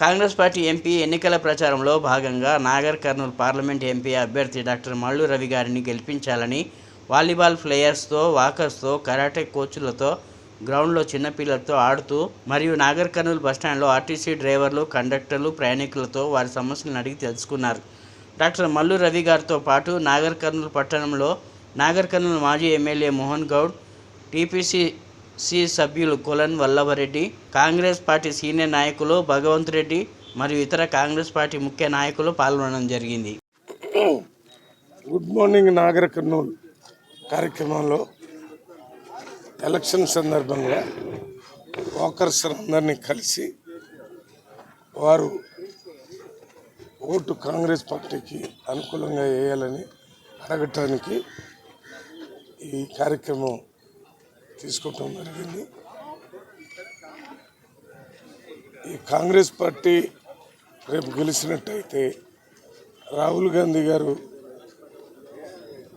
Congress party MP ఎన్నికల ప్రచారంలో భాగంగా నాగర్ కర్నూలు పార్లమెంట్ ఎంపీ అభ్యర్థి డాక్టర్ మల్లు రవి గారిని గెలిపించాలని వాలీబాల్ ప్లేయర్స్తో వాకర్స్తో కరాటే కోచ్లతో గ్రౌండ్లో చిన్నపిల్లలతో ఆడుతూ మరియు నాగర్ కర్నూలు బస్టాండ్లో ఆర్టీసీ డ్రైవర్లు కండక్టర్లు ప్రయాణికులతో వారి సమస్యలను అడిగి తెలుసుకున్నారు. డాక్టర్ మల్లు రవి గారితో పాటు నాగర్ కర్నూలు పట్టణంలో నాగర్ కర్నూలు మాజీ MLA Mohan Goud TPC C సభ్యులు కులన్ వల్లభరెడ్డి కాంగ్రెస్ పార్టీ సీనియర్ నాయకులు భగవంత్ రెడ్డి మరియు ఇతర కాంగ్రెస్ పార్టీ ముఖ్య నాయకులు పాల్గొనడం జరిగింది. గుడ్ మార్నింగ్ నాగర కర్నూలు కార్యక్రమంలో ఎలక్షన్ సందర్భంగా వాకర్స్ అందరినీ కలిసి వారు ఓటు కాంగ్రెస్ పార్టీకి అనుకూలంగా వేయాలని అడగటానికి ఈ కార్యక్రమం తీసుకోవటం జరిగింది ఈ కాంగ్రెస్ పార్టీ రేపు గెలిచినట్టయితే రాహుల్ గాంధీ గారు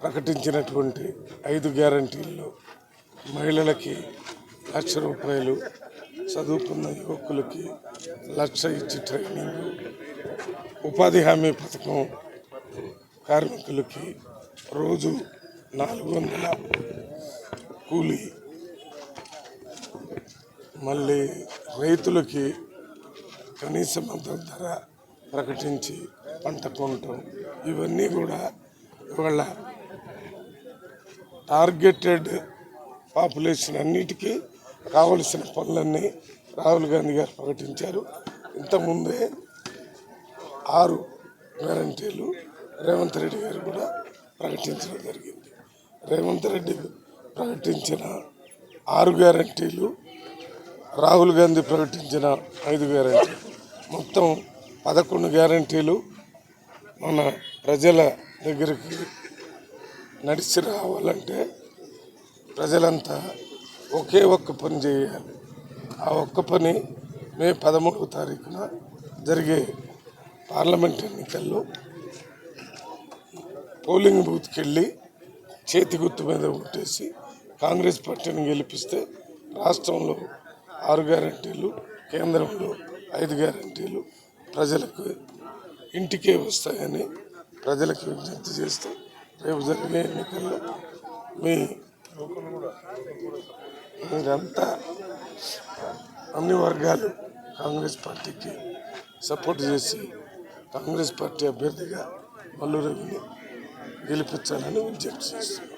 ప్రకటించినటువంటి ఐదు గ్యారంటీల్లో మహిళలకి లక్ష రూపాయలు చదువుకున్న యువకులకి లక్ష ఇచ్చి ట్రైనింగ్ ఉపాధి హామీ పథకం కార్మికులకి రోజు నాలుగు వందల కూలీ మళ్ళీ రైతులకి కనీస మద్దతు ధర ప్రకటించి పంట కొనటం ఇవన్నీ కూడా ఇవాళ టార్గెటెడ్ పాపులేషన్ అన్నిటికీ కావలసిన పనులన్నీ రాహుల్ గాంధీ గారు ప్రకటించారు. ఇంతకుముందే ఆరు గ్యారంటీలు రేవంత్ రెడ్డి గారు కూడా ప్రకటించడం జరిగింది. రేవంత్ రెడ్డి ప్రకటించిన ఆరు గ్యారంటీలు రాహుల్ గాంధీ ప్రకటించిన ఐదు గ్యారంటీ మొత్తం పదకొండు గ్యారంటీలు మన ప్రజల దగ్గరికి నడిచి రావాలంటే ప్రజలంతా ఒకే ఒక్క పని చేయాలి. ఆ ఒక్క పని మే పదమూడవ తారీఖున జరిగే పార్లమెంట్ ఎన్నికల్లో పోలింగ్ బూత్కి వెళ్ళి చేతి గుర్తు మీద కొట్టేసి కాంగ్రెస్ పార్టీని గెలిపిస్తే రాష్ట్రంలో ఆరు గ్యారంటీలు కేంద్రంలో ఐదు గ్యారంటీలు ప్రజలకు ఇంటికే వస్తాయని ప్రజలకు విజ్ఞప్తి చేస్తూ రేపు జరిగే ఎన్నికల్లో మీ మీరంతా అన్ని వర్గాలు కాంగ్రెస్ పార్టీకి సపోర్ట్ చేసి కాంగ్రెస్ పార్టీ అభ్యర్థిగా మల్లు రవిని గెలిపించాలని విజ్ఞప్తి చేస్తాను